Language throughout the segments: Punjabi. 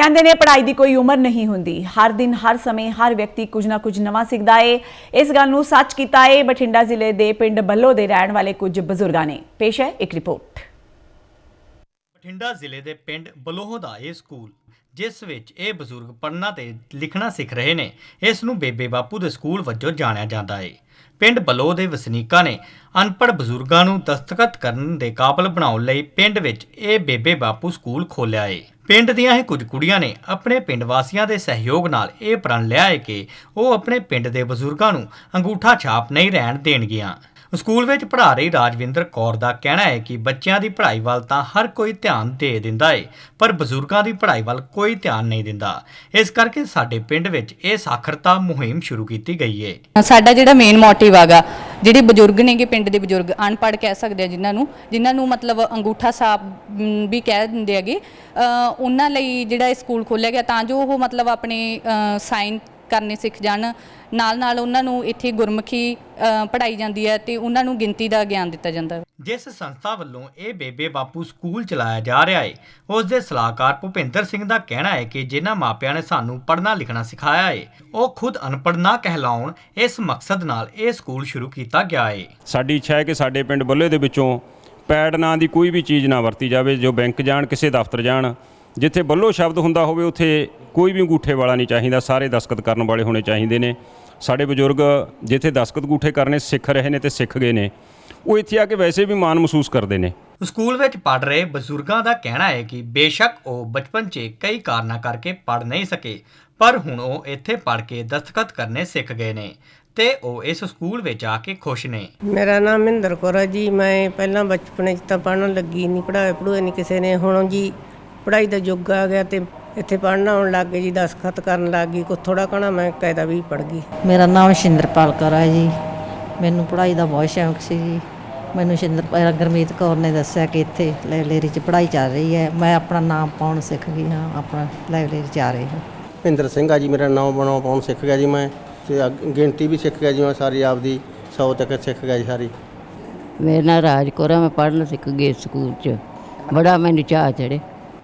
ਕਹਿੰਦੇ ਨੇ ਪੜ੍ਹਾਈ ਦੀ ਕੋਈ ਉਮਰ ਨਹੀਂ ਹੁੰਦੀ। ਹਰ ਦਿਨ, ਹਰ ਸਮੇਂ, ਹਰ ਵਿਅਕਤੀ ਕੁਝ ਨਾ ਕੁਝ ਨਵਾਂ ਸਿੱਖਦਾ ਏ। ਇਸ ਗੱਲ ਨੂੰ ਸੱਚ ਕੀਤਾ ਏ। ਬਠਿੰਡਾ ਜ਼ਿਲ੍ਹੇ ਦੇ ਪਿੰਡ ਬੱਲੋ ਦੇ ਰਹਿਣ ਵਾਲੇ ਕੁਝ ਬਜ਼ੁਰਗਾਂ ਨੇ। ਪੇਸ਼ ਹੈ ਇੱਕ ਰਿਪੋਰਟ। ਬਠਿੰਡਾ ਜ਼ਿਲ੍ਹੇ ਦੇ ਪਿੰਡ ਬਲੋਹ ਦਾ ਇਹ ਸਕੂਲ, ਜਿਸ ਵਿੱਚ ਇਹ ਬਜ਼ੁਰਗ ਪੜ੍ਹਨਾ ਤੇ ਲਿਖਣਾ ਸਿੱਖ ਰਹੇ ਨੇ, ਇਸ ਨੂੰ ਬੇਬੇ ਬਾਪੂ ਦੇ ਸਕੂਲ ਵਜੋਂ ਜਾਣਿਆ ਜਾਂਦਾ ਹੈ ਪਿੰਡ ਬਲੋਹ ਦੇ ਵਸਨੀਕਾਂ ਨੇ ਅਨਪੜ੍ਹ ਬਜ਼ੁਰਗਾਂ ਨੂੰ ਦਸਤਖਤ ਕਰਨ ਦੇ ਕਾਬਲ ਬਣਾਉਣ ਲਈ ਪਿੰਡ ਵਿੱਚ ਇਹ ਬੇਬੇ ਬਾਪੂ ਸਕੂਲ ਖੋਲ੍ਹਿਆ ਹੈ ਪਿੰਡ ਦੀਆਂ ਹੀ ਕੁਝ ਕੁੜੀਆਂ ਨੇ ਆਪਣੇ ਪਿੰਡ ਵਾਸੀਆਂ ਦੇ ਸਹਿਯੋਗ ਨਾਲ ਇਹ ਪ੍ਰਣ ਲਿਆ ਹੈ ਕਿ ਉਹ ਆਪਣੇ ਪਿੰਡ ਦੇ ਬਜ਼ੁਰਗਾਂ ਨੂੰ ਅੰਗੂਠਾ ਛਾਪ ਨਹੀਂ ਰਹਿਣ ਦੇਣਗੀਆਂ। ਸਕੂਲ ਵਿੱਚ ਪੜ੍ਹਾ ਰਹੀ ਰਾਜਵਿੰਦਰ ਕੌਰ ਦਾ ਕਹਿਣਾ ਹੈ ਕਿ ਬੱਚਿਆਂ ਦੀ ਪੜ੍ਹਾਈ ਵੱਲ ਤਾਂ ਹਰ ਕੋਈ ਧਿਆਨ ਦੇ ਦਿੰਦਾ ਹੈ ਪਰ ਬਜ਼ੁਰਗਾਂ ਦੀ ਪੜ੍ਹਾਈ ਵੱਲ ਕੋਈ ਧਿਆਨ ਨਹੀਂ ਦਿੰਦਾ। ਇਸ ਕਰਕੇ ਸਾਡੇ ਪਿੰਡ ਵਿੱਚ ਇਹ ਸਾਖਰਤਾ ਮੁਹਿੰਮ ਸ਼ੁਰੂ ਕੀਤੀ ਗਈ ਹੈ ਸਾਡਾ ਜਿਹੜਾ ਮੇਨ ਮੋਟਿਵ ਆਗਾ, ਜਿਹੜੇ ਬਜ਼ੁਰਗ ਨੇਗੇ, ਪਿੰਡ ਦੇ ਬਜ਼ੁਰਗ, ਅਨਪੜ੍ਹ ਕਹਿ ਸਕਦੇ ਆ ਜਿਨ੍ਹਾਂ ਨੂੰ ਜਿਨ੍ਹਾਂ ਨੂੰ ਮਤਲਬ ਅੰਗੂਠਾ ਸਾਫ਼ ਵੀ ਕਹਿ ਦਿੰਦੇ ਹੈਗੇ ਉਹਨਾਂ ਲਈ ਜਿਹੜਾ ਇਹ ਸਕੂਲ ਖੋਲ੍ਹਿਆ ਗਿਆ, ਤਾਂ ਜੋ ਉਹ ਮਤਲਬ ਆਪਣੇ ਸਾਈਨ ਕਰਨੇ ਸਿੱਖ ਜਾਣ। ਨਾਲ ਨਾਲ ਉਹਨਾਂ ਨੂੰ ਇੱਥੇ ਗੁਰਮੁਖੀ ਅ, ਪੜ੍ਹਾਈ ਜਾਂਦੀ ਹੈ ਤੇ ਉਹਨਾਂ ਨੂੰ ਗਿਣਤੀ ਦਾ ਗਿਆਨ ਦਿੱਤਾ ਜਾਂਦਾ ਹੈ। ਜਿਸ ਸੰਸਥਾ ਵੱਲੋਂ ਇਹ ਬੇਬੇ ਬਾਪੂ ਸਕੂਲ ਚਲਾਇਆ ਜਾ ਰਿਹਾ ਹੈ ਉਸ ਦੇ ਸਲਾਹਕਾਰ ਭੁਪਿੰਦਰ ਸਿੰਘ ਦਾ ਕਹਿਣਾ ਹੈ ਕਿ ਜਿਨ੍ਹਾਂ ਮਾਪਿਆਂ ਨੇ ਸਾਨੂੰ ਪੜ੍ਹਨਾ ਲਿਖਣਾ ਸਿਖਾਇਆ ਹੈ ਉਹ ਖੁਦ ਅਨਪੜ੍ਹ ਨਾ ਕਹਿਲਾਉਣ ਇਸ ਮਕਸਦ ਨਾਲ ਇਹ ਸਕੂਲ ਸ਼ੁਰੂ ਕੀਤਾ ਗਿਆ ਹੈ ਸਾਡੀ ਇੱਛਾ ਹੈ ਕਿ ਸਾਡੇ ਪਿੰਡ ਬੱਲੇ ਦੇ ਵਿੱਚੋਂ ਪੈਡ ਨਾਂ ਦੀ ਕੋਈ ਵੀ ਚੀਜ਼ ਨਾ ਵਰਤੀ ਜਾਵੇ ਜੋ ਬੈਂਕ ਜਾਣ ਕਿਸੇ ਦਫ਼ਤਰ ਜਾਣ ਜਿੱਥੇ ਬੱਲੋ ਸ਼ਬਦ ਹੁੰਦਾ ਹੋਵੇ ਉੱਥੇ ਕੋਈ ਵੀ ਅੰਗੂਠੇ ਵਾਲਾ ਨਹੀਂ ਚਾਹੀਦਾ। ਸਾਰੇ ਦਸਤਖਤ ਕਰਨ ਵਾਲੇ ਹੋਣੇ ਚਾਹੀਦੇ ਨੇ। ਸਾਡੇ ਬਜ਼ੁਰਗ ਜਿੱਥੇ ਦਸਤਖਤ ਅੰਗੂਠੇ ਕਰਨੇ ਸਿੱਖ ਰਹੇ ਨੇ ਤੇ ਸਿੱਖ ਗਏ ਨੇ ਉਹ ਇੱਥੇ ਆ ਕੇ ਵੈਸੇ ਵੀ ਮਾਣ ਮਹਿਸੂਸ ਕਰਦੇ ਨੇ। ਸਕੂਲ ਵਿੱਚ ਪੜ੍ਹ ਰਹੇ ਬਜ਼ੁਰਗਾਂ ਦਾ ਕਹਿਣਾ ਹੈ ਕਿ ਬੇਸ਼ੱਕ ਉਹ ਬਚਪਨ 'ਚ ਕਈ ਕਾਰਨਾਂ ਕਰਕੇ ਪੜ੍ਹ ਨਹੀਂ ਸਕੇ ਪਰ ਹੁਣ ਉਹ ਇੱਥੇ ਪੜ੍ਹ ਕੇ ਦਸਤਖਤ ਕਰਨੇ ਸਿੱਖ ਗਏ ਨੇ ਤੇ ਉਹ ਇਸ ਸਕੂਲ ਵਿੱਚ ਆ ਕੇ ਖੁਸ਼ ਨੇ। ਮੇਰਾ ਨਾਮ ਮਹਿੰਦਰ ਕੌਰ ਹੈ ਜੀ। ਮੈਂ ਪਹਿਲਾਂ ਬਚਪਨ 'ਚ ਤਾਂ ਪੜ੍ਹਨ ਲੱਗੀ ਨਹੀਂ ਪੜ੍ਹਾਏ ਪੜੂਏ ਨਹੀਂ ਕਿਸੇ ਨੇ। ਹੁਣ ਜੀ ਪੜ੍ਹਾਈ ਦਾ ਯੁੱਗ ਆ ਗਿਆ ਤੇ ਇੱਥੇ ਪੜ੍ਹਨ ਆਉਣ ਲੱਗ ਗਏ ਜੀ ਦਸਖਤ ਕਰਨ ਲੱਗ ਗਈ ਕੋ ਥੋੜਾ ਕਣਾ ਮੈਂ ਕਾਇਦਾ ਵੀ ਪੜ੍ਹ ਗਈ। ਮੇਰਾ ਨਾਮ ਸ਼ਿੰਦਰਪਾਲ ਕੌਰ ਹੈ ਜੀ। ਮੈਨੂੰ ਪੜ੍ਹਾਈ ਦਾ ਬਹੁਤ ਸ਼ੌਂਕ ਸੀ ਜੀ। ਮੈਨੂੰ ਸ਼ਿੰਦਰ ਗੁਰਮੀਤ ਕੌਰ ਨੇ ਦੱਸਿਆ ਕਿ ਇੱਥੇ ਲਾਇਬ੍ਰੇਰੀ 'ਚ ਪੜ੍ਹਾਈ ਚੱਲ ਰਹੀ ਹੈ। ਮੈਂ ਆਪਣਾ ਨਾਮ ਪਾਉਣ ਸਿੱਖ ਗਈ ਹਾਂ ਆਪਣਾ ਲਾਇਬ੍ਰੇਰੀ 'ਚ ਆ ਰਹੀ ਹਾਂ। ਭਿੰਦਰ ਸਿੰਘ ਆ ਜੀ ਮੇਰਾ ਨਾਮ ਬਣਾਉ ਪਾਉਣ ਸਿੱਖ ਗਿਆ ਜੀ ਮੈਂ ਤੇ ਗਿਣਤੀ ਵੀ ਸਿੱਖ ਗਿਆ ਜੀ ਮੈਂ ਸਾਰੀ ਆਪਦੀ 100 ਤੱਕ ਸਿੱਖ ਗਿਆ ਜੀ ਸਾਰੀ। ਮੇਰਾ ਨਾਂ ਰਾਜ ਕੌਰ ਹੈ ਮੈਂ ਪੜ੍ਹਨ ਸਿੱਖ ਗਈ ਸਕੂਲ 'ਚ। ਬੜਾ ਮੈਨੂੰ ਚਾਅ ਚੜੇ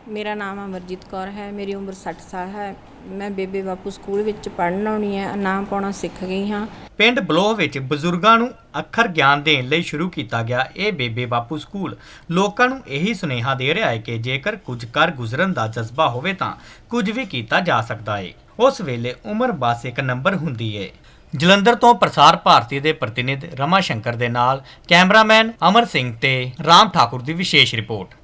ਮੇਰਾ ਨਾਮ ਅਮਰਜੀਤ ਕੌਰ ਹੈ, ਮੇਰੀ ਉਮਰ 60 ਸਾਲ ਹੈ। ਮੈਂ ਬੇਬੇ ਬਾਪੂ ਸਕੂਲ ਵਿੱਚ ਪੜ੍ਹਨ ਆਉਣੀ ਹੈ, ਨਾਮ ਪਾਉਣਾ ਸਿੱਖ ਗਈ ਹਾਂ। ਪਿੰਡ ਬਲੋਹ ਵਿੱਚ ਬਜ਼ੁਰਗਾਂ ਨੂੰ ਅੱਖਰ ਗਿਆਨ ਦੇਣ ਲਈ ਸ਼ੁਰੂ ਕੀਤਾ ਗਿਆ ਇਹ ਬੇਬੇ ਬਾਪੂ ਸਕੂਲ। ਲੋਕਾਂ ਨੂੰ ਇਹੀ ਸੁਨੇਹਾ ਦੇ ਰਿਹਾ ਹੈ ਕਿ ਜੇਕਰ ਕੁਝ ਕਰ ਗੁਜ਼ਰਨ ਦਾ ਜਜ਼ਬਾ ਹੋਵੇ ਤਾਂ ਕੁਝ ਵੀ ਕੀਤਾ ਜਾ ਸਕਦਾ ਹੈ ਉਸ ਵੇਲੇ ਉਮਰ ਬਸ ਇੱਕ ਨੰਬਰ ਹੁੰਦੀ ਹੈ ਜਲੰਧਰ ਤੋਂ ਪ੍ਰਸਾਰ ਭਾਰਤੀ ਦੇ ਪ੍ਰਤੀਨਿਧ ਰਮਾ ਸ਼ੰਕਰ ਦੇ ਨਾਲ ਕੈਮਰਾਮੈਨ ਅਮਰ ਸਿੰਘ ਤੇ ਰਾਮ ਠਾਕੁਰ ਦੀ ਵਿਸ਼ੇਸ਼ ਰਿਪੋਰਟ।